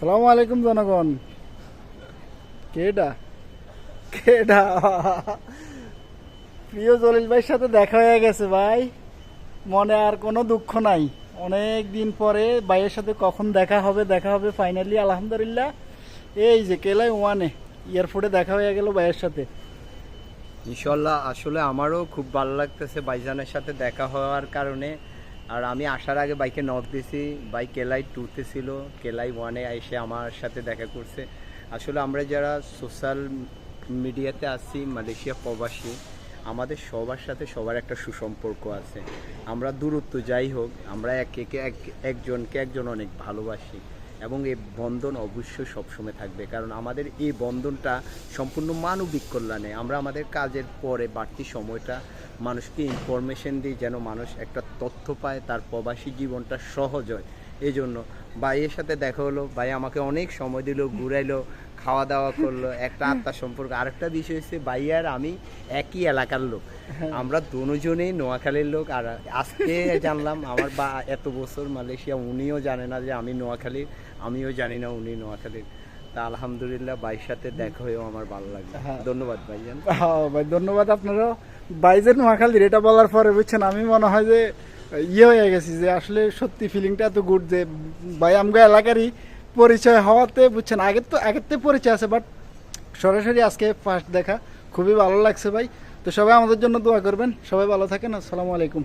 সালামু আলাইকুম জনগণ। কেডা? কেডা? প্রিয় জলিল ভাইয়ের সাথে দেখা হয়ে গেছে ভাই। মনে আর কোনো দুঃখ নাই। অনেক দিন পরে ভাইয়ের সাথে কখন দেখা হবে দেখা হবে ফাইনালি আলহামদুলিল্লাহ। এই যে কেলাই ওয়ানে, এয়ারপোর্টে দেখা হয়ে গেল ভাইয়ের সাথে। ইনশাল্লাহ, আসলে আমারও খুব ভালো লাগতেছে বাইজানের সাথে দেখা হওয়ার কারণে। আর আমি আসার আগে বাইকে নক দিছি বাইক কেলাই টুতে ছিল। কেলাই ওয়ানে এসে আমার সাথে দেখা করছে। আসলে আমরা যারা সোশ্যাল মিডিয়াতে আছি, মালয়েশিয়া প্রবাসী, আমাদের সবার সাথে সবার একটা সুসম্পর্ক আছে। আমরা দূরত্ব যাই হোক, আমরা এক একে এক, একজনকে একজন অনেক ভালোবাসি। এবং এই বন্ধন অবশ্যই সবসময় থাকবে। কারণ আমাদের এই বন্ধনটা সম্পূর্ণ মানবিক কল্যাণে, আমরা আমাদের কাজের পরে বাড়তি সময়টা মানুষকে ইনফরমেশন দিই যেন মানুষ একটা তথ্য পায়, তার প্রবাসী জীবনটা সহজ হয়। এই জন্য ভাইয়ের সাথে দেখা হলো, ভাই আমাকে অনেক সময় দিল, ঘুরাইলো, খাওয়া দাওয়া করল, একটা আত্মার সম্পর্ক। আরেকটা বিষয় হচ্ছে ভাই আর আমি একই এলাকার লোক। আমরা দুজনেই নোয়াখালীর লোক আর আজকে জানলাম আমার বা এত বছর মালয়েশিয়া উনিও জানে না যে আমি নোয়াখালীর আমিও জানি না উনি নোয়াখালীর। তা আলহামদুলিল্লাহ ভাইয়ের সাথে দেখা হয়েও আমার ভালো লাগল। হ্যাঁ। ধন্যবাদ ভাইজান। হ্যাঁ ভাই ধন্যবাদ আপনারও। বাইজের নোয়াখালীর এটা বলার পরে বুঝছেন আমি মনে হয় যে ইয়ে হয়ে গেছি যে আসলে সত্যি ফিলিংটা এত গুড যে ভাই আমগো এলাকারই পরিচয় হওয়াতে বুঝছেন আগের তো আগের থেকে পরিচয় আছে বাট সরাসরি আজকে ফার্স্ট দেখা খুবই ভালো লাগছে ভাই। তো সবাই আমাদের জন্য দোয়া করবেন। সবাই ভালো থাকেন। আসসালামু আলাইকুম।